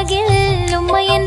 உலகில் உண்மையை